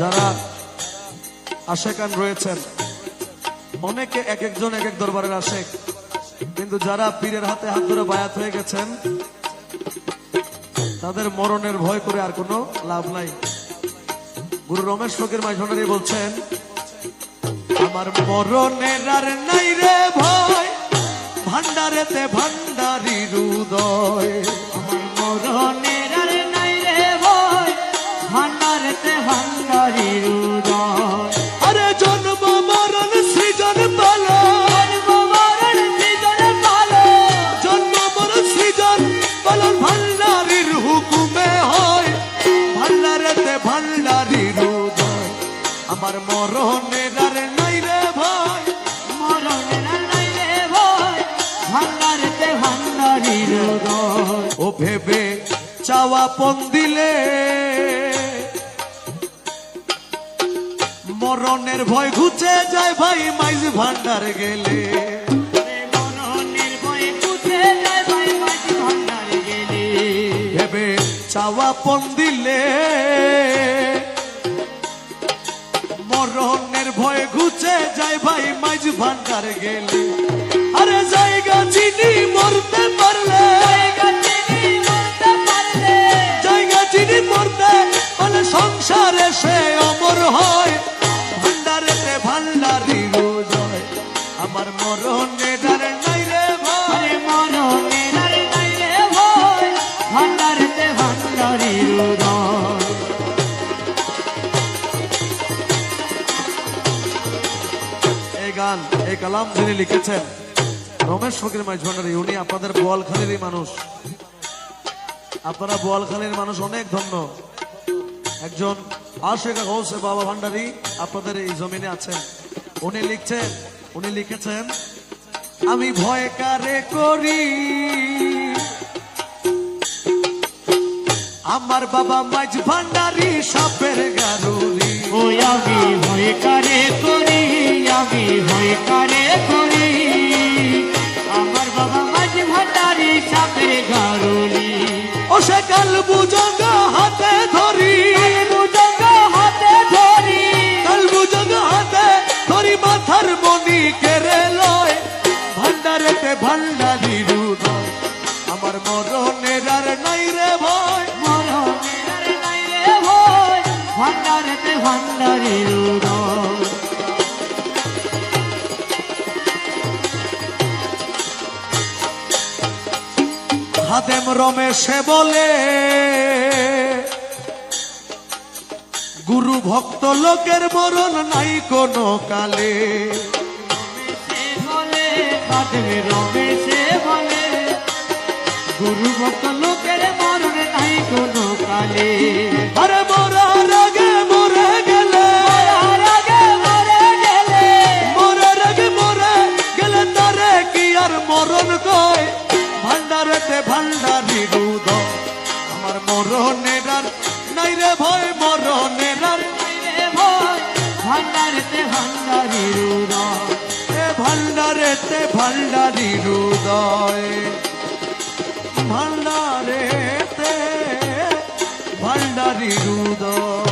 যারা আশেকান রয়েছেন, অনেকে এক একজন এক এক দরবারের আশেক। কিন্তু যারা পীরের হাতে হাত ধরে বায়াত হয়ে গেছেন, তাদের মরণের ভয় করে আর কোনো লাভ নাই। গুরু রমেশ ফকির মাঝভান্ডারি বলছেন, আমার মরণের আর নাই রে ভয় ভান্ডারেতে ভান্ডারি হৃদয় আমার মরণের আর নাই রে ভয় মরণের আর নাই রে ভয় ভান্ডারির উদয় ও ভেবে চাওয়া পন দিলে মরণের ভয় ঘুচে যায় ভাই মাইজ ভান্ডার গেলে। চাওয়া পন দিলে মরণের ভয় ঘুচে যায় ভাই মাইজ ভান্ডার গেলে। আরে জায়গা চিনি মরতে পারলে। জায়গা চিনি মরতে মানে সংসারে সে অমর হয়। ভান্ডারেতে ভান্ডারি রোজ হয়। আমার মরণে এই গান, এই কালাম যিনি লিখেছেন, রমেশ ফকির মাইজ ভান্ডারি, উনি আপনাদের বোয়ালখালীরই মানুষ। আপনারা বোয়ালখালীর মানুষ অনেক ধন্য। একজন আশেখ হোসে বাবা ভান্ডারি আপনাদের এই জমিনে আছেন। উনি লিখছেন, উনি লিখেছেন, আমি ভয় কারে করি? আমার বাবা মাইজ ভান্ডারি সাপের গারুরি। ওই আমি ভান্ডারি সাপের গারুলি। ও সে কাল বুজঙ্গ হাতে ধরি। মুজঙ্গ হাতে ধরি। কাল বুজঙ্গ হাতে ধরি মাথার মনি কেড়ে লয়। ভান্ডারেতে ভান্ডারি হৃদয় আমার মরণের আর নাই রে ভয়। মরণের নাই রে ভয়। ভান্ডারেতে ভান্ডারির উদয় হাতেম রমেশে বলে গুরু ভক্ত লোকের মরণ নাই কোনো কালে। বলে গুরু ভক্ত লোকের মরণ নাই কোনো কালে। ভয় মরণের ভয় ভান্ডারেতে ভান্ডারির উদয়। ভান্ডারেতে ভান্ডারি হৃদয় ভান্ডারেতে ভান্ডারি হৃদয়